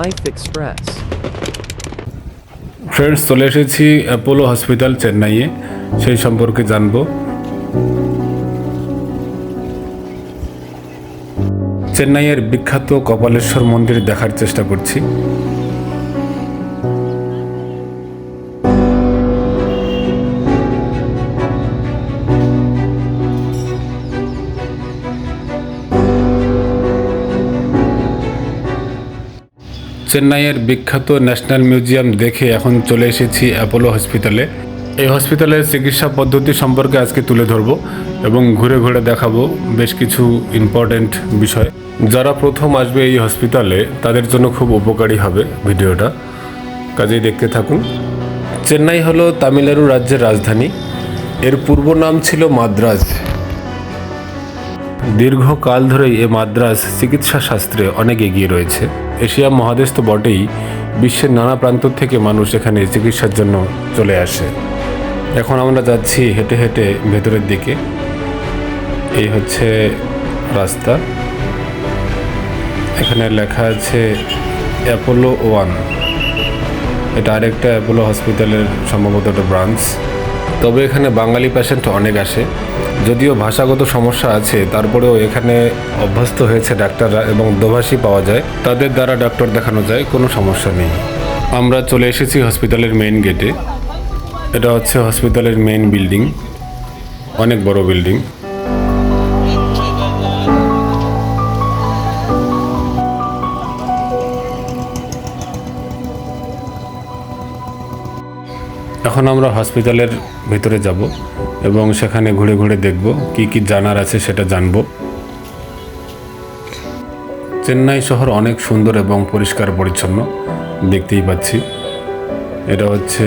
Life Express. Friends চলে এসেছি Apollo hospital চেন্নাইয়ে সেই সম্পর্কে জানব। চেন্নাইয়ের বিখ্যাত কপালেশ্বর মন্দির দেখার চেষ্টা করছি। চেন্নাইয়ের বিখ্যাত ন্যাশনাল মিউজিয়াম দেখে এখন চলে এসেছি অ্যাপোলো হসপিটালে। এই হসপিটালের চিকিৎসা পদ্ধতি সম্পর্কে আজকে তুলে ধরবো এবং ঘুরে ঘুরে দেখাবো বেশ কিছু ইম্পর্ট্যান্ট বিষয়। যারা প্রথম আসবে এই হসপিটালে, তাদের জন্য খুব উপকারী হবে ভিডিওটা। কাজেই দেখতে থাকুন। চেন্নাই হলো তামিলনাড়ু রাজ্যের রাজধানী। এর পূর্ব নাম ছিল মাদ্রাজ। দীর্ঘকাল ধরেই এ মাদ্রাজ চিকিৎসা শাস্ত্রে অনেক এগিয়ে রয়েছে। এশিয়া মহাদেশ তো বটেই বিশ্বের নানা প্রান্ত থেকে মানুষ এখানে চিকিৎসার জন্য চলে আসে। এখন আমরা যাচ্ছি হেঁটে হেঁটে ভেতরের দিকে। এই হচ্ছে রাস্তা। এখানে লেখা আছে অ্যাপোলো ওয়ান। এটা আরেকটা অ্যাপোলো হসপিটালের সম্ভবত একটা ব্রাঞ্চ। তবে এখানে বাঙালি পেশেন্ট অনেক আসে। যদিও ভাষাগত সমস্যা আছে, তারপরেও এখানে অভ্যস্ত হয়েছে ডাক্তাররা এবং দোভাষী পাওয়া যায়। তাদের দ্বারা ডাক্তার দেখানো যায়, কোনো সমস্যা নেই। আমরা চলে এসেছি হসপিটালের মেইন গেটে এটা হচ্ছে হসপিটালের মেইন বিল্ডিং অনেক বড় বিল্ডিং এখন আমরা হসপিটালের ভিতরে যাব এবং সেখানে ঘুরে ঘুরে দেখব কি কি জানার আছে সেটা জানব। চেন্নাই শহর অনেক সুন্দর এবং পরিষ্কার পরিচ্ছন্ন, দেখতেই পাচ্ছি। এটা হচ্ছে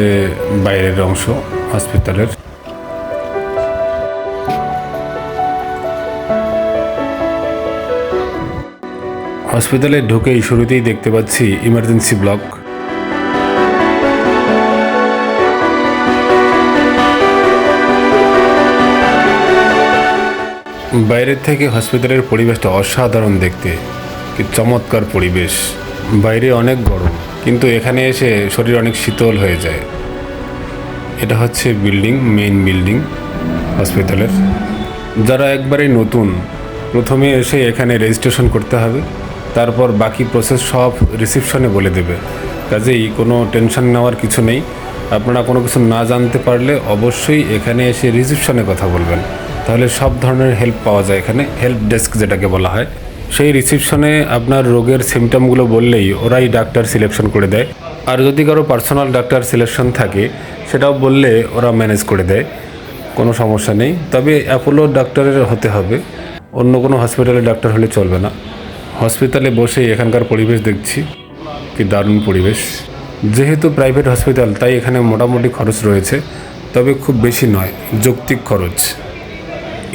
বাইরের অংশ হসপিটালের। হসপিটালে ঢুকেই শুরুতেই দেখতে পাচ্ছি ইমার্জেন্সি ব্লক বাইরের থেকে হসপিটালের পরিবেশটা অসাধারণ দেখতে। কি চমৎকার পরিবেশ। বাইরে অনেক গরম, কিন্তু এখানে এসে শরীর অনেক শীতল হয়ে যায়। এটা হচ্ছে বিল্ডিং, মেইন বিল্ডিং হসপিটালের যারা একবারেই নতুন, প্রথমে এসে এখানে রেজিস্ট্রেশন করতে হবে, তারপর বাকি প্রসেস সব রিসিপশনে বলে দেবে। কাজেই কোনো টেনশন নেওয়ার কিছু নেই। আপনারা কোনো কিছু না জানতে পারলে অবশ্যই এখানে এসে রিসিপশনে কথা বলবেন। তাহলে সব ধরনের হেল্প পাওয়া যায় এখানে। হেল্প ডেস্ক যেটাকে বলা হয়। সেই রিসিপশনে আপনার রোগের সিমটমগুলো বললেই ওরাই ডাক্তার সিলেকশন করে দেয়। আর যদি কারও পার্সোনাল ডাক্তার সিলেকশন থাকে, সেটাও বললে ওরা ম্যানেজ করে দেয়। কোনো সমস্যা নেই। তবে অ্যাপোলো ডাক্তারের হতে হবে। অন্য কোনো হসপিটালে ডাক্তার হলে চলবে না। হসপিটালে বসে এখানকার পরিবেশ দেখছি। কি দারুণ পরিবেশ। যেহেতু প্রাইভেট হসপিটাল তাই এখানে মোটামুটি খরচ রয়েছে। তবে খুব বেশি নয়, যৌক্তিক খরচ।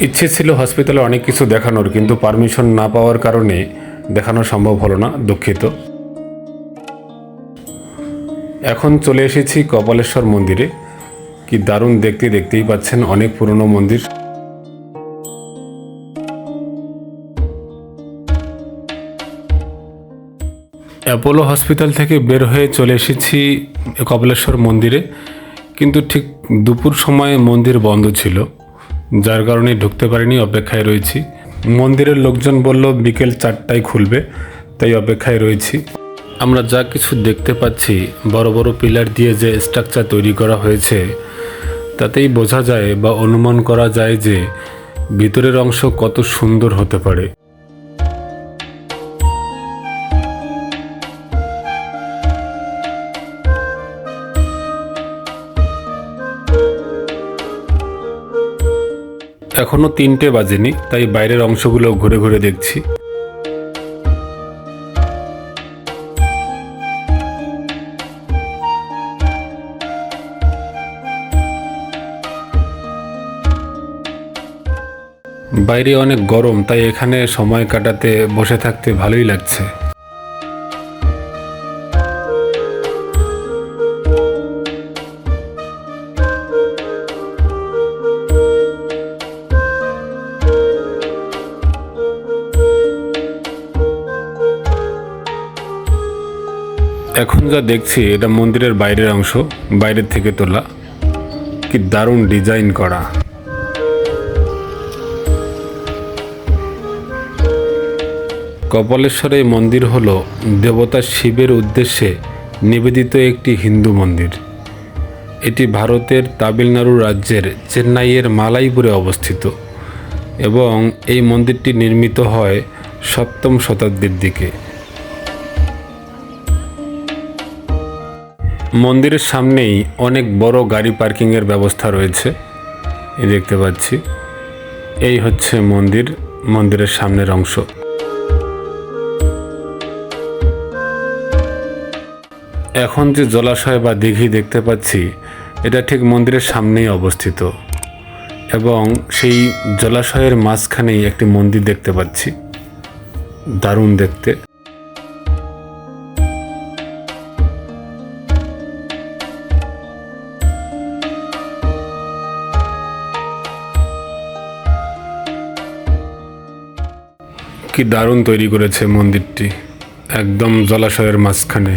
ইচ্ছে ছিল হসপিটালে অনেক কিছু দেখানোর, কিন্তু পারমিশন না পাওয়ার কারণে দেখানো সম্ভব হলো না, দুঃখিত। এখন চলে এসেছি কপালেশ্বর মন্দিরে। কি দারুণ দেখতে দেখতেই পাচ্ছেন অনেক পুরনো মন্দির। অ্যাপোলো হসপিটাল থেকে বের হয়ে চলে এসেছি কপালেশ্বর মন্দিরে, কিন্তু ঠিক দুপুর সময়ে মন্দির বন্ধ ছিল। যার কারণে ঢুকতে পারিনি, অপেক্ষায় রয়েছি। মন্দিরের লোকজন বলল, বিকেল চারটায় খুলবে, তাই অপেক্ষায় রয়েছি। আমরা যা কিছু দেখতে পাচ্ছি, বড় বড় পিলার দিয়ে যে স্ট্রাকচার তৈরি করা হয়েছে, তাতেই বোঝা যায় বা অনুমান করা যায় যে ভিতরের অংশ কত সুন্দর হতে পারে। এখনও তিনটে বাজেনি, তাই বাইরের অংশগুলো ঘুরে ঘুরে দেখছি। বাইরে অনেক গরম, তাই এখানে সময় কাটাতে, বসে থাকতে ভালোই লাগছে। এখন যা দেখছি, এটা মন্দিরের বাইরের অংশ, বাইরের থেকে তোলা। কি দারুণ ডিজাইন করা। কপালেশ্বর এই মন্দির হল দেবতা শিবের উদ্দেশ্যে নিবেদিত একটি হিন্দু মন্দির। এটি ভারতের তামিলনাড়ু রাজ্যের চেন্নাইয়ের মালাইপুরে অবস্থিত এবং এই মন্দিরটি নির্মিত হয় সপ্তম শতাব্দীর দিকে। মন্দিরের সামনেই অনেক বড় গাড়ি পার্কিংয়ের ব্যবস্থা রয়েছে। এই দেখতে পাচ্ছি। এই হচ্ছে মন্দির, মন্দিরের সামনের অংশ। এখন যে জলাশয় বা দিঘি দেখতে পাচ্ছি, এটা ঠিক মন্দিরের সামনেই অবস্থিত। এবং সেই জলাশয়ের মাঝখানেই একটি মন্দির দেখতে পাচ্ছি। দারুণ দেখতে। কি দারুণ তৈরি করেছে মন্দিরটি। একদম জলাশয়ের মাঝখানে।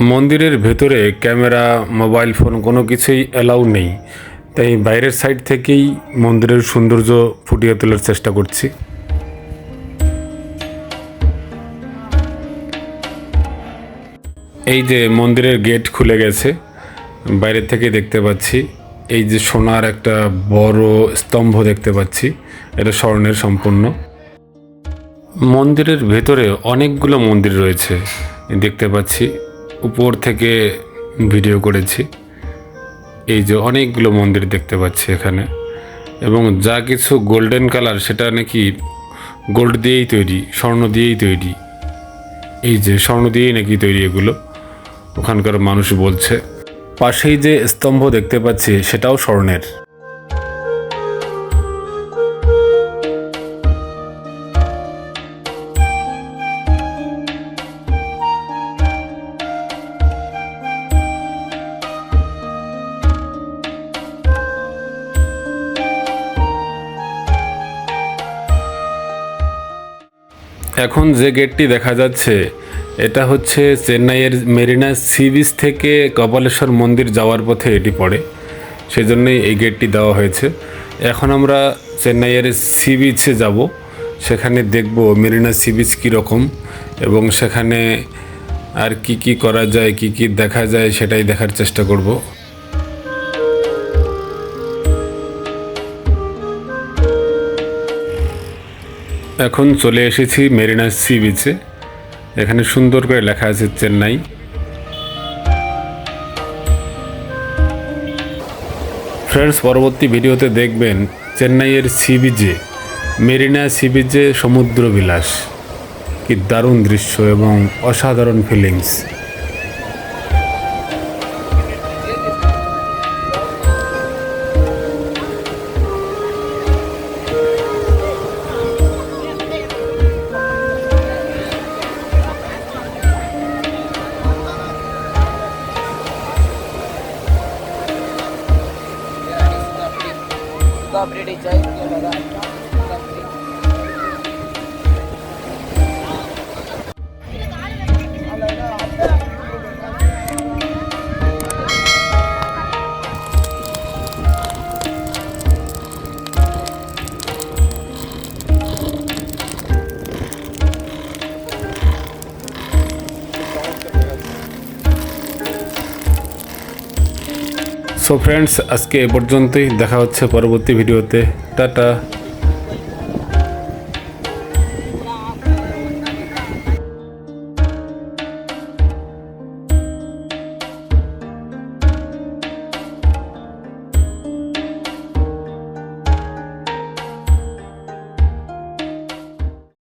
মন্দিরের ভেতরে ক্যামেরা, মোবাইল ফোন কোনো কিছুই অ্যালাউ নেই। তাই বাইরের সাইড থেকেই মন্দিরের সৌন্দর্য ফুটিয়ে তোলার চেষ্টা করছি। এই যে মন্দিরের গেট খুলে গেছে। বাইরে থেকে দেখতে পাচ্ছি। এই যে সোনার একটা বড় স্তম্ভ দেখতে পাচ্ছি। এটা স্বর্ণের সম্পূর্ণ। মন্দিরের ভেতরে অনেকগুলো মন্দির রয়েছে দেখতে পাচ্ছি। উপর থেকে ভিডিও করেছি। এই যে অনেকগুলো মন্দির দেখতে পাচ্ছি এখানে। এবং যা কিছু গোল্ডেন কালার সেটা নাকি গোল্ড দিয়েই তৈরি, স্বর্ণ দিয়েই তৈরি। এই যে স্বর্ণ দিয়েই নাকি তৈরি এগুলো। ওখানকার মানুষ বলছে। পাশেই যে স্তম্ভ দেখতে পাচ্ছি সেটাও স্বর্ণের। এখন যে গেটটি দেখা যাচ্ছে এটা হচ্ছে চেন্নাইয়ের মেরিনা সি বিচ থেকে কপালেশ্বর মন্দির যাওয়ার পথে এটি পড়ে। সেজন্যই এই গেটটি দেওয়া হয়েছে। এখন আমরা চেন্নাইয়ের সি বিচে যাব। সেখানে দেখব মেরিনা সি বিচ কীরকম এবং সেখানে আর কি কি করা যায়, কি কি দেখা যায় সেটাই দেখার চেষ্টা করব। এখন চলে এসেছি মেরিনা সি বিচে। এখানে সুন্দর করে লেখা আছে চেন্নাই। ফ্রেন্ডস পরবর্তী ভিডিওতে দেখবেন চেন্নাইয়ের সি বিচে মেরিনা সি বিচে সমুদ্র বিলাস কি দারুণ দৃশ্য এবং অসাধারণ ফিলিংস का ब्रिटिश সো ফ্রেন্ডস আজকে এ পর্যন্তই। দেখা হচ্ছে পরবর্তী ভিডিওতে। টাটা।